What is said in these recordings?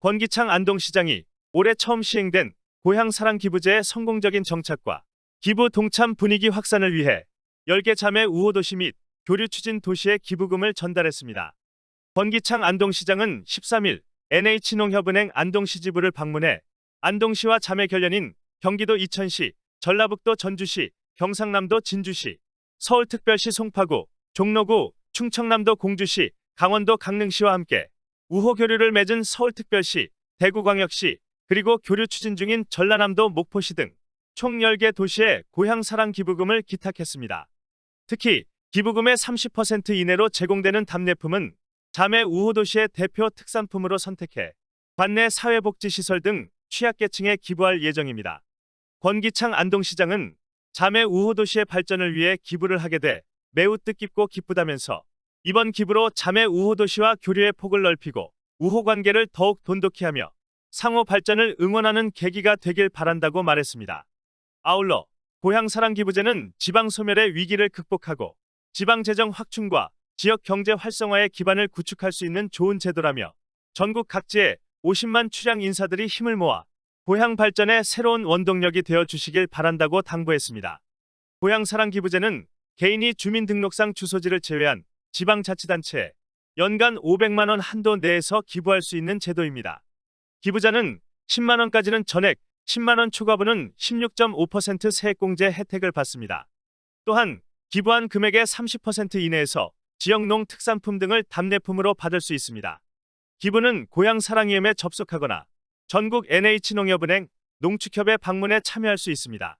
권기창 안동시장이 올해 처음 시행된 고향사랑 기부제의 성공적인 정착과 기부 동참 분위기 확산을 위해 10개 자매 우호도시 및 교류 추진 도시에 기부금을 전달했습니다. 권기창 안동시장은 13일 NH농협은행 안동시 지부를 방문해 안동시와 자매 결연인 경기도 이천시, 전라북도 전주시, 경상남도 진주시, 서울특별시 송파구, 종로구, 충청남도 공주시, 강원도 강릉시와 함께 우호 교류를 맺은 서울특별시, 대구광역시, 그리고 교류 추진 중인 전라남도 목포시 등 총 10개 도시에 고향사랑 기부금을 기탁했습니다. 특히 기부금의 30% 이내로 제공되는 답례품은 자매 우호 도시의 대표 특산품으로 선택해 관내 사회복지시설 등 취약계층에 기부할 예정입니다. 권기창 안동시장은 자매 우호 도시의 발전을 위해 기부를 하게 돼 매우 뜻깊고 기쁘다면서 이번 기부로 자매 우호 도시와 교류의 폭을 넓히고 우호 관계를 더욱 돈독히 하며 상호 발전을 응원하는 계기가 되길 바란다고 말했습니다. 아울러 고향 사랑 기부제는 지방 소멸의 위기를 극복하고 지방 재정 확충과 지역 경제 활성화의 기반을 구축할 수 있는 좋은 제도라며 전국 각지에 50만 출향 인사들이 힘을 모아 고향 발전의 새로운 원동력이 되어 주시길 바란다고 당부했습니다. 고향 사랑 기부제는 개인이 주민등록상 주소지를 제외한 지방자치단체에 연간 500만 원 한도 내에서 기부할 수 있는 제도입니다. 기부자는 10만 원까지는 전액, 10만 원 초과분은 16.5% 세액공제 혜택을 받습니다. 또한 기부한 금액의 30% 이내에서 지역 농 특산품 등을 답례품으로 받을 수 있습니다. 기부는 고향 사랑이엠에 접속하거나 전국 NH농협은행 농축협에 방문해 참여할 수 있습니다.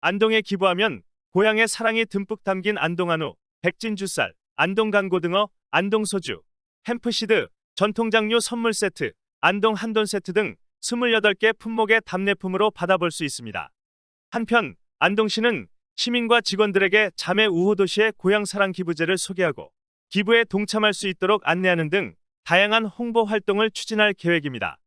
안동에 기부하면 고향의 사랑이 듬뿍 담긴 안동한우, 백진주쌀, 안동간고등어, 안동소주, 햄프시드, 전통장류 선물 세트, 안동 한돈 세트 등 28개 품목의 답례품으로 받아볼 수 있습니다. 한편 안동시는 시민과 직원들에게 자매 우호도시의 고향사랑 기부제를 소개하고 기부에 동참할 수 있도록 안내하는 등 다양한 홍보 활동을 추진할 계획입니다.